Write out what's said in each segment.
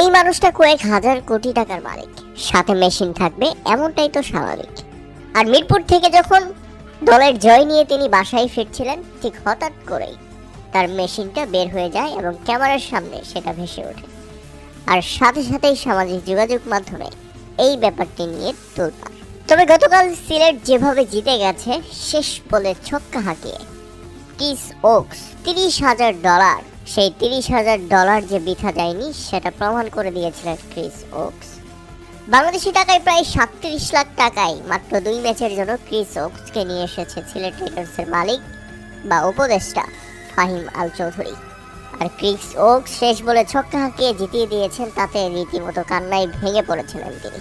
এই মানুষটা কয়েক হাজার কোটি টাকার মালিক। সাথে মেশিন থাকবে, এমনটাই তো স্বাভাবিক। আর মিরপুর থেকে যখন দলের জয় নিয়ে তিনি বাসায় ফিরছিলেন, ঠিক হঠাৎ করেই তার মেশিনটা বের হয়ে যায় এবং ক্যামেরার সামনে সেটা ভেসে ওঠে। আর সাথে সাথেই সামাজিক যোগাযোগ মাধ্যমে এই ব্যাপারটি নিয়ে তোলপাড়। তবে গতকাল সিলেট যেভাবে জিতে গেছে, শেষ বলে ছক্কা হাঁকিয়ে, কিস ওক্স, তিরিশ হাজার ডলার সেই তিরিশ হাজার ডলার যে বৃথা যায়নি সেটা প্রমাণ করে দিয়েছিলেন ক্রিস ওক্স। বাংলাদেশি টাকায় প্রায় সাতত্রিশ লাখ টাকায় মাত্র দুই ম্যাচের জন্য ক্রিস ওক্সকে নিয়ে এসেছে সিলেট রাইডার্সের মালিক বা উপদেষ্টা ফাহিম আল চৌধুরী আর ক্রিস ওক্স শেষ বলে ছক্কা হাঁকিয়ে জিতিয়ে দিয়েছেন, তাতে রীতিমতো কান্নায় ভেঙে পড়েছিলেন তিনি।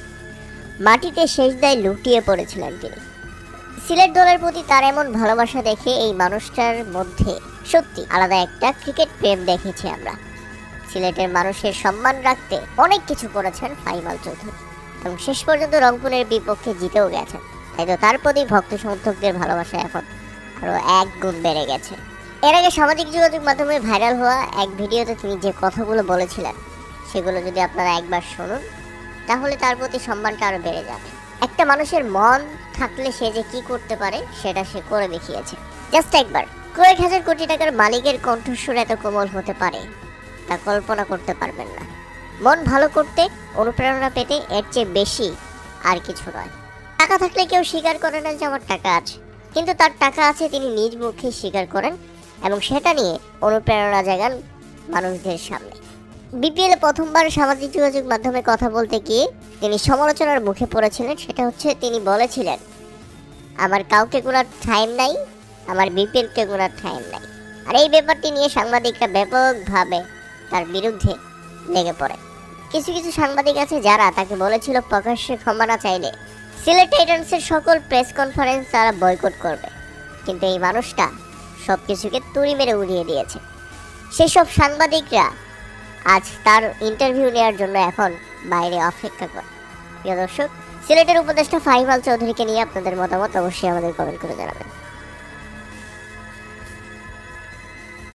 মাটিতে শেষ দায় লুটিয়ে পড়েছিলেন তিনি। সিলেট দলের প্রতি তার এমন ভালোবাসা দেখে এই মানুষটার মধ্যে সত্যি আলাদা একটা ক্রিকেট প্রেম দেখেছি আমরা। সিলেটের মানুষের সম্মান রাখতে অনেক কিছু করেছেন ফাইমাল চৌধুরী এবং শেষ পর্যন্ত রংপুরের বিপক্ষে জিতেও গেছেন। তাই তো তার প্রতি ভক্ত সমর্থকদের ভালোবাসা এখন আরও এক গুণ বেড়ে গেছে। এর আগে সামাজিক যোগাযোগ মাধ্যমে ভাইরাল হওয়া এক ভিডিওতে তিনি যে কথাগুলো বলেছিলেন, সেগুলো যদি আপনারা একবার শুনুন, তাহলে তার প্রতি সম্মানটা আরও বেড়ে যাবে। একটা মানুষের মন থাকলে সে যে কি করতে পারে, সেটা সে করে দেখিয়েছে। জাস্ট একবার কয়েক হাজার কোটি টাকার মালিকের কণ্ঠস্বর এত কোমল হতে পারে, তা কল্পনা করতে পারবেন না। মন ভালো করতে, অনুপ্রেরণা পেতে এর চেয়ে বেশি আর কিছু নয়। টাকা থাকলে কেউ স্বীকার করে না যে আমার টাকা আছে। কিন্তু তার টাকা আছে তিনি নিজ মুখে স্বীকার করেন এবং সেটা নিয়ে অনুপ্রেরণা জাগান মানুষদের সামনে। বিপিএল প্রথমবার সামাজিক যোগাযোগ মাধ্যমে কথা বলতে গিয়ে তিনি সমালোচনার মুখে পড়েছিলেন, সেটা হচ্ছে তিনি বলেছিলেন, আমার কাউকে গোনার টাইম নাই, আমার বিপিএলকে গোনার টাইম নাই। আর এই ব্যাপারটি নিয়ে সাংবাদিকরা ব্যাপকভাবে তার বিরুদ্ধে লেগে পড়ে। কিছু কিছু সাংবাদিক আছে যারা তাকে বলেছিল, প্রকাশ্যে ক্ষমা না চাইলে সিলেট টাইটান্সের সকল প্রেস কনফারেন্স তারা বয়কট করবে। কিন্তু এই মানুষটা সব কিছুকে তুড়ি মেরে উড়িয়ে দিয়েছে। সেসব সাংবাদিকরা আজ তার ইন্টারভিউ নেওয়ার জন্য এখন বাইরে অপেক্ষা করে। প্রিয় দর্শক, সিলেটের উপদেষ্টা ফাহিম আল চৌধুরীকে নিয়ে আপনাদের মতামত অবশ্যই আমাদের কমেন্ট করে জানাবেন।